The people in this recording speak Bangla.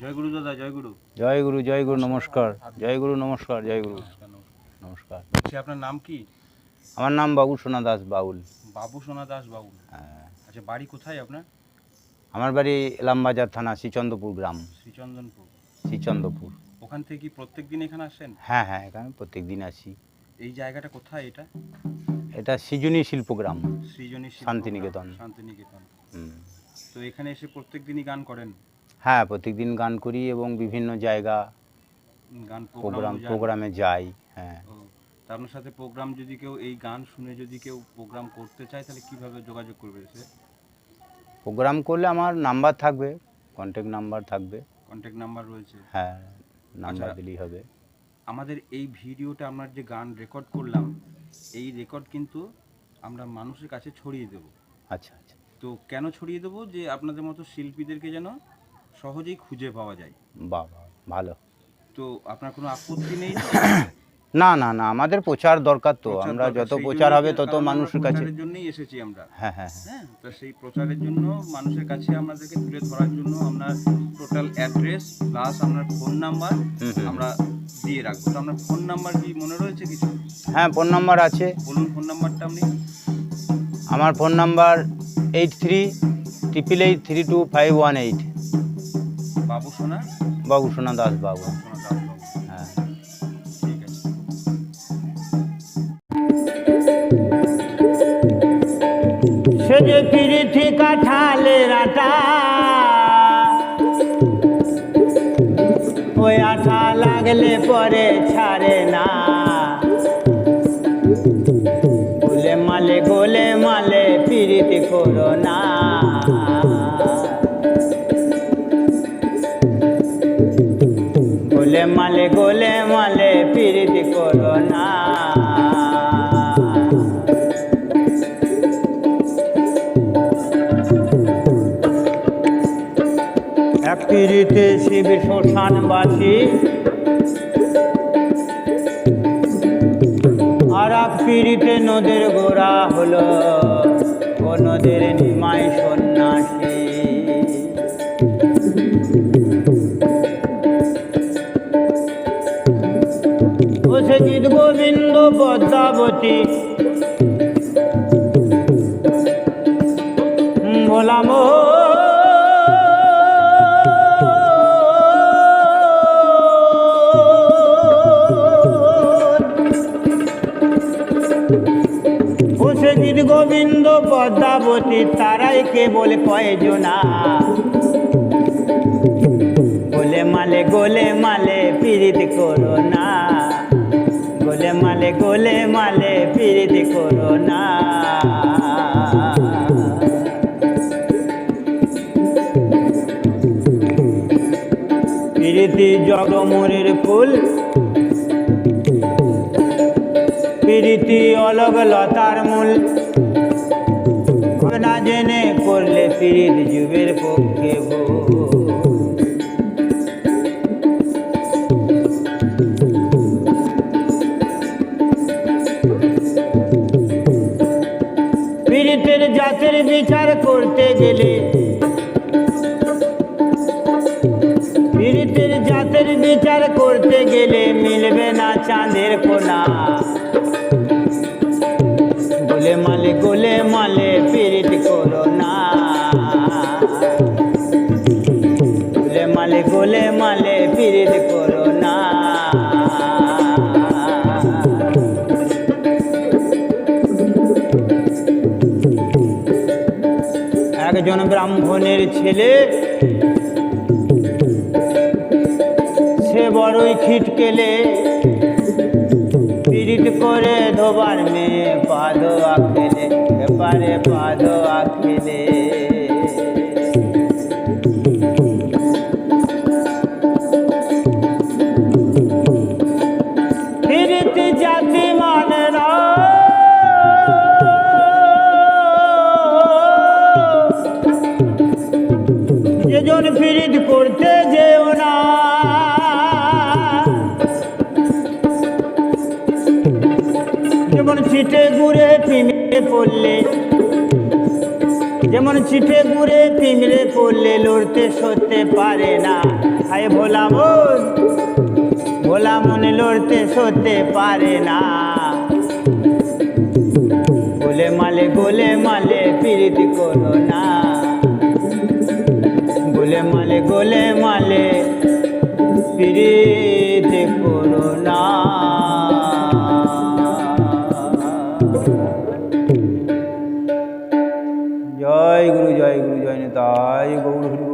জয় গুরু দাদা জয় গুরু। জয় গুরু জয় গুরু নমস্কার। জয় গুরু নমস্কার জয় গুরু। নমস্কার। বলছি আপনার নাম কি? আমার নাম বাবু সোনা দাস বাউল। বাবু সোনা দাস বাবু হ্যাঁ। আচ্ছা বাড়ি কোথায় আপনার? আমার বাড়ি এলামবাজার থানা শ্রীচন্দ্রপুর গ্রাম। শ্রীচন্দনপুর শ্রীচন্দ্রপুর। ওখান থেকে কি প্রত্যেক দিন এখানে আসেন? হ্যাঁ হ্যাঁ এখানে প্রত্যেক দিন আসি। এই জায়গাটা কোথায় এটা? এটা সৃজনী শিল্পগ্রাম সৃজনী শান্তিনিকেতন। শান্তিনিকেতন। তো এখানে এসে প্রত্যেক দিনই গান করেন? হ্যাঁ প্রত্যেক দিন গান করি এবং বিভিন্ন জায়গা গান প্রোগ্রাম প্রোগ্রাম যাই। হ্যাঁ। তা আপনার সাথে প্রোগ্রাম যদি কেউ এই গান শুনে যদি কেউ প্রোগ্রাম করতে চায় তাহলে কীভাবে যোগাযোগ করবে সে? প্রোগ্রাম করলে আমার নাম্বার থাকবে কন্ট্যাক্ট নাম্বার থাকবে। কন্ট্যাক্ট নাম্বার রয়েছে? হ্যাঁ নাম্বার আচ্ছা। দিলেই হবে। আমাদের এই ভিডিওটা আমরা যে গান রেকর্ড করলাম এই রেকর্ড কিন্তু আমরা মানুষের কাছে ছড়িয়ে দেব। আচ্ছা আচ্ছা। তো কেন ছড়িয়ে দেবো? যে আপনাদের মতো শিল্পীদেরকে যেন সহজেই খুঁজে পাওয়া যায়। বাবা ভালো। তো আপনার কোনো আপত্তি নেই না না না আমাদের প্রচার দরকার তো। আমরা যত প্রচার হবে তত মানুষের কাছে জন্যই এসেছি আমরা। হ্যাঁ হ্যাঁ হ্যাঁ। হ্যাঁ তো সেই প্রচারের জন্য মানুষের কাছে আমাদেরকে তুলে ধরার জন্য আপনার টোটাল অ্যাড্রেস প্লাস আপনার ফোন নাম্বার। আমরা দিয়ে রাখব। তো আপনার ফোন নাম্বার কি মনে রয়েছে কিছু? হ্যাঁ ফোন নাম্বার আছে। বলুন ফোন নাম্বারটা আপনি। আমার phone number eight three triple eight three two five one eight বাবু সোনা? বাবু সোনা দাস বাবু। সোনা দাস বাবু। হ্যাঁ। ঠিক আছে। সে যে পিরিথি কাঠালের আটা ওই আঠা লাগলে পরে ছাড়ে না। গোলে মালে গোলে মালে পিরিতি করো না। গোলে মালে মালে করো না। এক পিড়িতে শিব শ্মশানবাসী, আর এক পিড়িতে নদের গোড়া হলো। ও নদীর নিমাই সন্ন্যাসী গোবিন্দ পদ্মাবতী। বলাম ওষুধ গোবিন্দ পদ্মাবতী, তারাই কেবল কয়জনা। গোলে মালে গোলে মালে পীড়িত করো না। গোলে মালে গোলে মালে পীড়িত করো না প্রীতি জগমুরির ফুল প্রীতি অলগ লতার মূল না জেনে করলে পীড়িত যুগের পক্ষে ভুল। জাতের বিচার করতে গেলে পীড়িতের জাতের বিচার করতে গেলে মিলবে না চাঁদের কোনা। গোলে মালে গোলে মালে পীড়িত করো না। গোলে মালে গোলে মালে পীড়িত করো একজন ব্রাহ্মণের ছেলে। সে বড়ই খিটকেলে পীড়িত করে ধোবার পীড়িত করতে যেও না। যেমন ছিটে ঘুরে পিমড়ে পড়লে, যেমন ছিটে ঘুরে পিমড়ে পড়লে লড়তে সরতে পারে না। হায় ভোলা মন, ভোলা মনে লড়তে সরতে পারে না। গোলে মালে গোলে মালে প্রীতি করো না। গোলে মালে গোলে মালে পিড়িতে করো না। জয় গুরু জয় গুরু জয় নেতাই গৌর